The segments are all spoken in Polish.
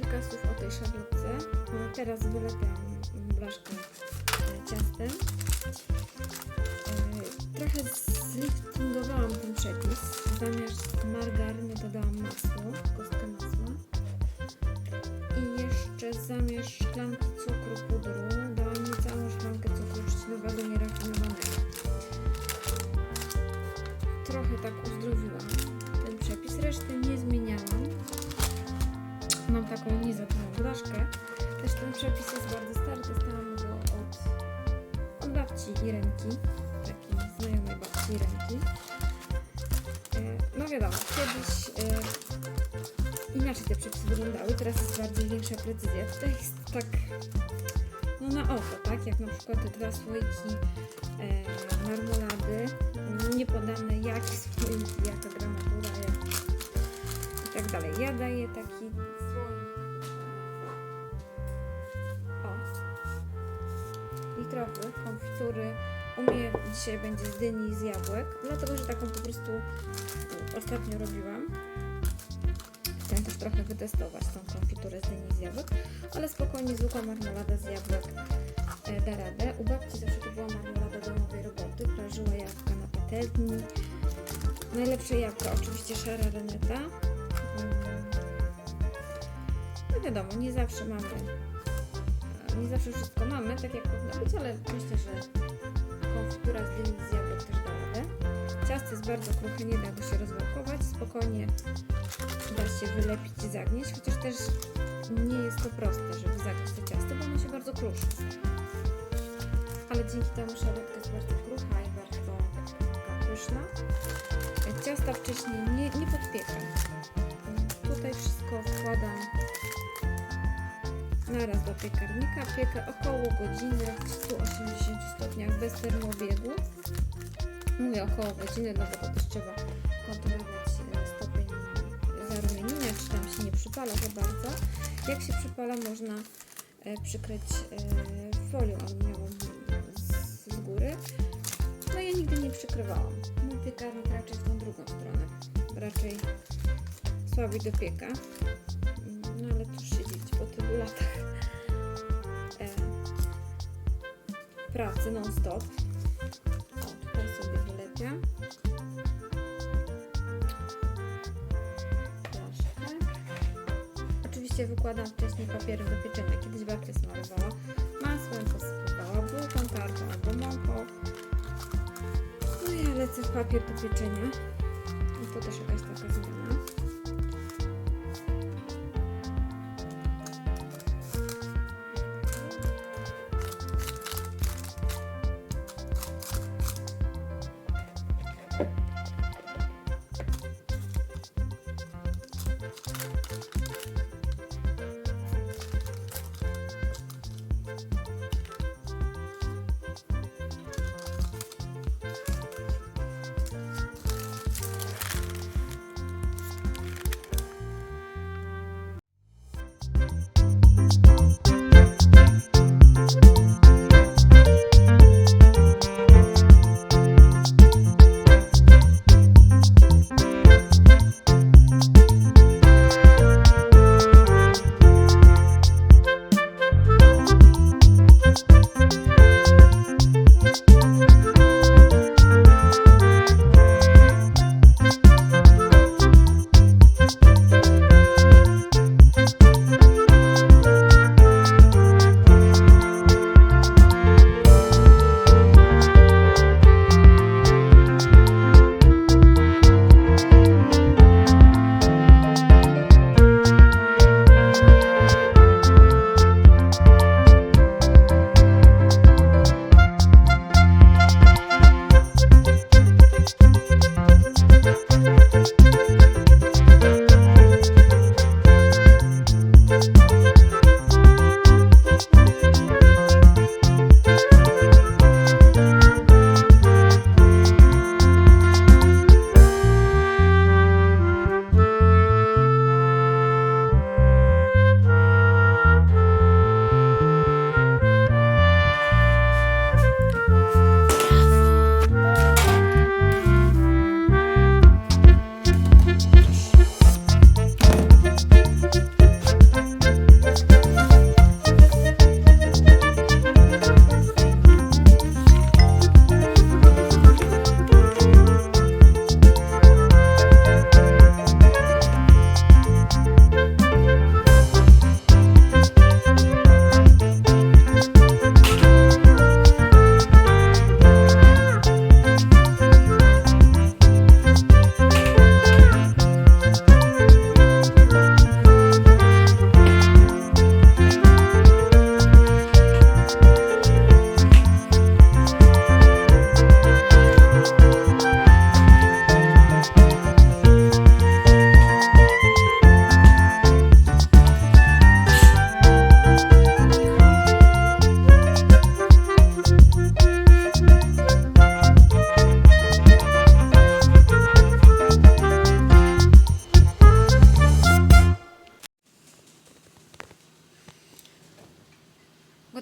kilka słów o tej szarlotce. E, Teraz wylepiam blaszkę ciastem. E, Trochę zliftingowałam ten przepis. Zamiast margaryny dodałam masło, kostkę masła. I jeszcze zamiast szklanki cukru pudru dałam niecałą szklankę cukru trzcinowego nierafinowanego. Trochę tak uzdrowiłam ten przepis, reszty nie zmieniałam. Taką niezapłą blaszkę. Też ten przepis jest bardzo stary, dostałam go od, od babci Irenki, takiej znajomej babci Irenki. E, No wiadomo, kiedyś e, inaczej te przepisy wyglądały, teraz jest bardziej większa precyzja. Tutaj jest tak no na oko, tak? Jak na przykład te dwa słoiki e, marmolady, nie podane jakie słoiki, jaka gramatura, jak i tak dalej. Ja daję taki litrowy konfitury. U mnie dzisiaj będzie z dyni i z jabłek, dlatego że taką po prostu ostatnio robiłam. Chciałam też trochę wytestować tą konfiturę z dyni i z jabłek, ale spokojnie zwykła marmolada z jabłek e, da radę. U babci zawsze to była marmolada domowej roboty, prażyła jabłka na patelni. Najlepsze jabłka oczywiście szara reneta. Mm. No wiadomo, nie zawsze mamy, nie zawsze wszystko mamy, tak jak powinno być, ale myślę, że konfitura z dyni z jabłek też da radę. Ciasto jest bardzo kruche, nie da go się rozwałkować, spokojnie da się wylepić i zagnieść, chociaż też nie jest to proste, żeby zagnieść to ciasto, bo ono się bardzo kruszy. Ale dzięki temu szarlotka jest bardzo krucha i bardzo pyszna. Ciasta wcześniej nie, nie podpiekam. Tutaj wszystko wkładam naraz do piekarnika. Piekę około godziny w 180 stopniach bez termobiegu. Mówię około godziny, dlatego też trzeba kontrolować e, stopień zarumienienia, czy tam się nie przypala za bardzo. Jak się przypala, można e, przykryć e, folią aluminiową z, z góry. No ja nigdy nie przykrywałam. Mój piekarnik raczej w tą drugą stronę. Raczej słabiej dopieka. Mm, No ale cóż się dziwić po tylu latach pracy non-stop. O, tutaj sobie wylepiam. Blaszkę. Oczywiście wykładam wcześniej papierem do pieczenia. Kiedyś babcia smarowała masłem, posypywała bułką, tarką albo mąką. No ja lecę w papier do pieczenia. I to też jakaś taka zmiana.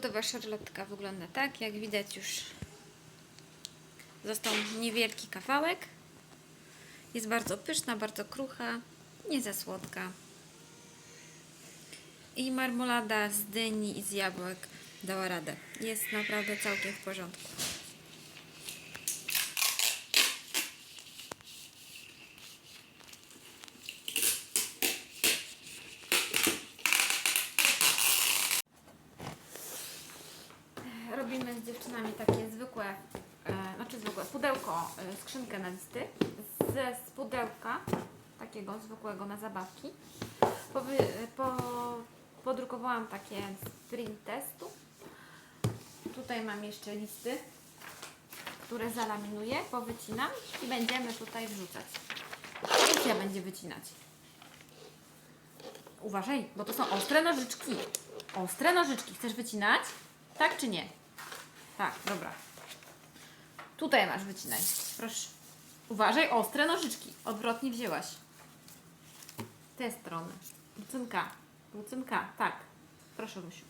Gotowa szarlotka wygląda tak. Jak widać już został niewielki kawałek. Jest bardzo pyszna, bardzo krucha, nie za słodka. I marmolada z dyni i z jabłek dała radę. Jest naprawdę całkiem w porządku. Robimy z dziewczynami takie zwykłe, e, znaczy zwykłe pudełko, e, skrzynkę na listy. Ze z pudełka, takiego zwykłego na zabawki, powy, po, podrukowałam takie sprint testu. Tutaj mam jeszcze listy, które zalaminuję, powycinam i będziemy tutaj wrzucać. Alicja będzie wycinać. Uważaj, bo to są ostre nożyczki. Ostre nożyczki. Chcesz wycinać? Tak czy nie? Tak, dobra. Tutaj masz wycinaj. Proszę. Uważaj, ostre nożyczki. Odwrotnie wzięłaś. Te strony. Lucynka. Lucynka, tak. Proszę, Lusiu.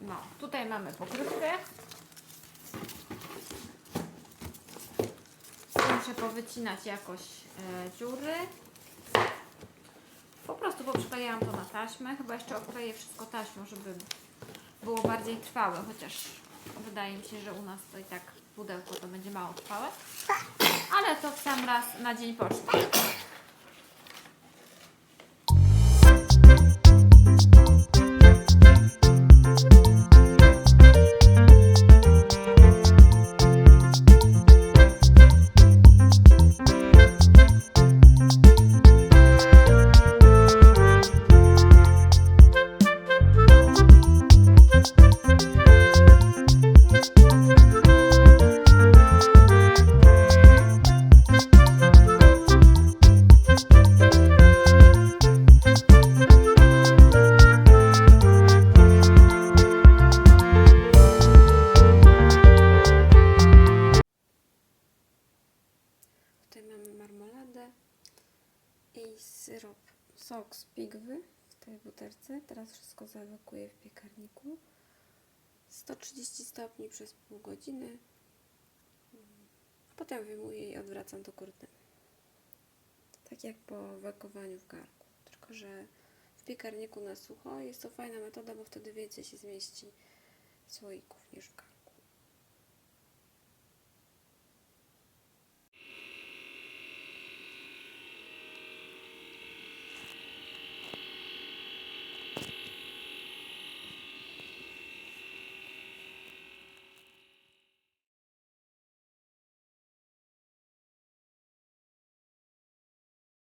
No, tutaj mamy pokrywkę. Muszę powycinać jakoś e, dziury. Po prostu poprzyklejałam to na taśmę. Chyba jeszcze okleję wszystko taśmą, żeby było bardziej trwałe, chociaż wydaje mi się, że u nas to i tak pudełko to będzie mało trwałe. Ale to w sam raz na dzień poczty. Syrop, sok z pigwy w tej buterce. Teraz wszystko zaewakuuję w piekarniku. 130 stopni przez pół godziny. Potem wyjmuję i odwracam do góry. Tak jak po wakowaniu w garku. Tylko, że w piekarniku na sucho jest to fajna metoda, bo wtedy więcej się zmieści słoików niż w garku.